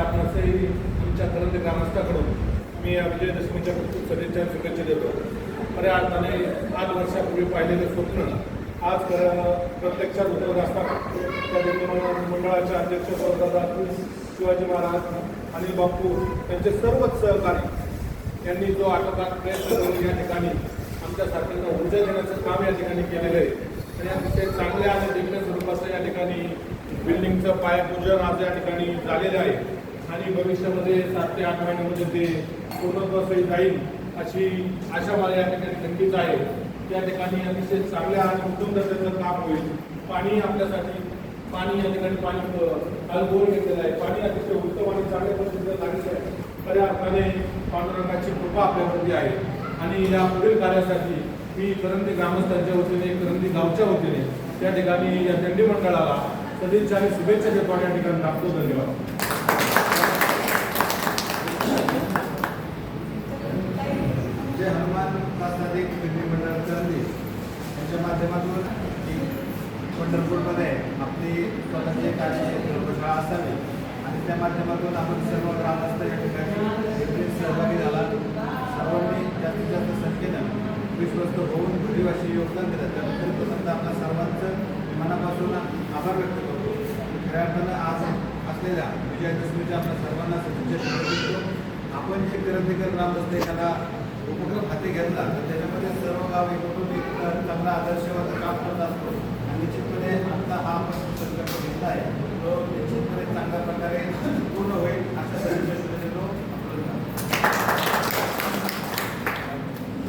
आपणासही तुमच्या ते ग्रामस्थाकडून. मी या विजयदशमीच्या खूप सदिच्छा शुभेच्छा देतो. खऱ्या अर्थाने आठ वर्षापूर्वी पाहिलेलं स्वप्न. आज खरं प्रत्यक्षात उतरत असताना त्या मंडळाच्या मंडळाचे अध्यक्ष स्वतः शिवाजी महाराज आणि बापू यांचे सर्वच सहकारी यांनी जो आटोकात प्रयत्न करून या ठिकाणी आमच्या साथींना ऊर्जा देण्याचं काम या ठिकाणी केलेलं आहे. आणि अतिशय चांगल्या आणि दिव्य स्वरूपाचं या ठिकाणी बिल्डिंगचं पायापूजन आज या ठिकाणी झालेलं आहे. आणि भविष्यामध्ये सात ते आठ महिन्यामध्ये ते पूर्णत्वासही जाईल अशी आशा मला या ठिकाणी नक्कीच आहे. त्या ठिकाणी अतिशय चांगल्या आणि उत्तम दर्जाचं काम होईल. पाणी आपल्यासाठी पाणी या ठिकाणी पाणी काल बोर घेतलेलं आहे. पाणी अतिशय उत्तम आणि चांगल्या पद्धतीचं लागलेलं आहे. खऱ्या अर्थाने पांडुरंगाची कृपा आपल्यावरती आहे. आणि या पुढील कार्यासाठी मी करंदी ग्रामस्थांच्या वतीने करंदी गावच्या वतीने त्या ठिकाणी या दंडी मंडळाला सदिच्छा आणि शुभेच्छा देतो या ठिकाणी टाकतो धन्यवाद जे हनुमान एक मंडळ करंदी त्यांच्या माध्यमातून पंढरपूरमध्ये आपली स्वतःची कार्य प्रयोगशाळा असावी. आणि त्या माध्यमातून आपण सर्व ग्रामस्थ या ठिकाणी सहभागी झाला. सर्वांनी जास्तीत जास्त संख्येनं विश्वस्त होऊन भरीवाशी योगदान दिलं. त्याबद्दल प्रथमतः आपल्या सर्वांचं मनापासून आभार व्यक्त करतो. खऱ्या अर्थानं आज असलेल्या विजयादशमीच्या आपल्या सर्वांना शुभेच्छा शुभेच्छा देतो. आपण जे करंदीकर असते त्याला उपक्रम हाती घेतला तर त्याच्यामध्ये सर्व गाव एकूण एक चांगला आदर्शवाद काम करत असतो.